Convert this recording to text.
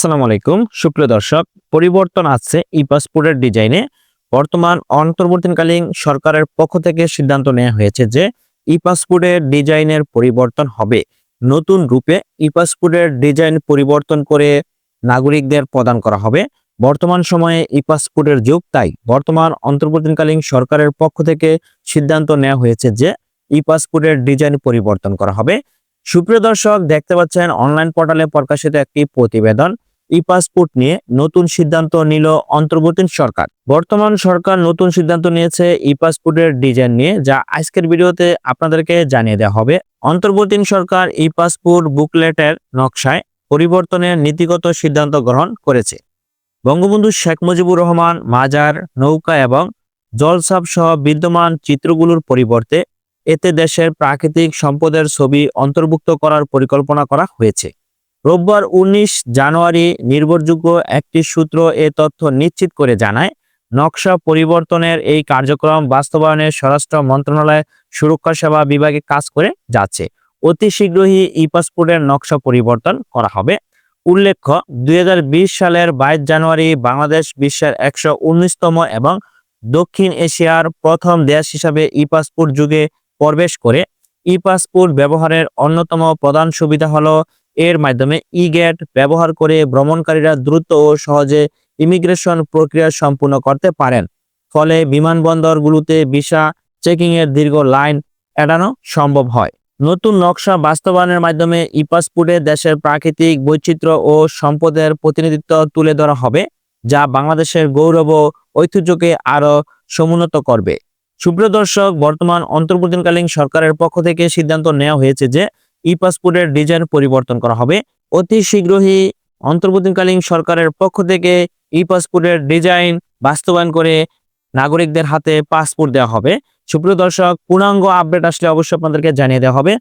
আসসালামু আলাইকুম। সুপ্রিয় দর্শক, পরিবর্তন আছে ই পাসপোর্টের ডিজাইনে। বর্তমান অন্তর্বর্তীকালীন সরকারের পক্ষ থেকে সিদ্ধান্ত নেওয়া হয়েছে যে ই পাসপোর্টের ডিজাইনের পরিবর্তন হবে। নতুন রূপে ই পাসপোর্টের ডিজাইন পরিবর্তন করে নাগরিকদের প্রদান করা হবে। বর্তমান সময়ে ই পাসপোর্টের যুগ, তাই বর্তমান অন্তর্বর্তীকালীন সরকারের পক্ষ থেকে সিদ্ধান্ত নেওয়া হয়েছে যে ই পাসপোর্টের ডিজাইন পরিবর্তন করা হবে। সুপ্রিয় দর্শক, দেখতে পাচ্ছেন, অনলাইন পোর্টালে প্রকাশিত একটি প্রতিবেদন। ই পাসপোর্ট নিয়ে নতুন সিদ্ধান্ত নিল অন্তর্বর্তী সরকার। বর্তমান সরকার নতুন সিদ্ধান্ত নিয়েছে ই পাসপোর্টের ডিজাইন নিয়ে, যা আজকের ভিডিওতে আপনাদেরকে জানিয়ে দেওয়া হবে। অন্তর্বর্তীন সরকার ই পাসপোর্ট বুকলেটের নকশায় পরিবর্তনের নীতিগত সিদ্ধান্ত গ্রহণ করেছে। বঙ্গবন্ধু শেখ মুজিবুর রহমান, মাজার, নৌকা এবং জলসাপ সহ বিদ্যমান চিত্রগুলোর পরিবর্তে এতে দেশের প্রাকৃতিক সম্পদের ছবি অন্তর্ভুক্ত করার পরিকল্পনা করা হয়েছে। রোববার উনিশ জানুয়ারি নির্ভরযোগ্য একটি সূত্র এ তথ্য নিশ্চিত করে জানায়, নকশা পরিবর্তনের এই কার্যক্রম বাস্তবায়নে স্বরাষ্ট্র মন্ত্রণালয় সুরক্ষা সেবা বিভাগে কাজ করে যাচ্ছে। অতি শীঘ্রই ই পাসপোর্টের নকশা পরিবর্তন করা হবে। উল্লেখ্য, দুই হাজার বিশ সালের বাইশ জানুয়ারি বাংলাদেশ বিশ্বের একশো উনিশতম এবং দক্ষিণ এশিয়ার প্রথম দেশ হিসাবে ই পাসপোর্ট যুগে প্রবেশ করে। ই পাসপোর্ট ব্যবহারের অন্যতম প্রধান সুবিধা হলো এর মাধ্যমে ই গেট ব্যবহার করে ভ্রমণকারীরা দ্রুত ও সহজে ইমিগ্রেশন প্রক্রিয়া সম্পূর্ণ করতে পারেন। ফলে বিমানবন্দরগুলোতে ভিসা চেকিং এর দীর্ঘ লাইন এড়ানো সম্ভব হয়। নতুন নকশা বাস্তবায়নের মাধ্যমে ই পাসপোর্টে দেশের প্রাকৃতিক বৈচিত্র্য ও সম্পদের প্রতিনিধিত্ব তুলে ধরা হবে, যা বাংলাদেশের গৌরব ও ঐতিহ্যকে আরও সমুন্নত করবে। সুপ্রিয় দর্শক, বর্তমান অন্তর্বর্তীকালীন সরকারের পক্ষ থেকে সিদ্ধান্ত নেওয়া হয়েছে যে ই পাসপোর্টের ডিজাইন পরিবর্তন করা হবে। অতি শীঘ্রই অন্তর্বর্তীকালীন সরকারের পক্ষ থেকে ই পাসপোর্টের ডিজাইন বাস্তবায়ন করে নাগরিকদের হাতে পাসপোর্ট দেওয়া হবে। সুপ্রিয় দর্শক, পূর্ণাঙ্গ আপডেট আসলে অবশ্যই আপনাদেরকে জানিয়ে দেওয়া হবে।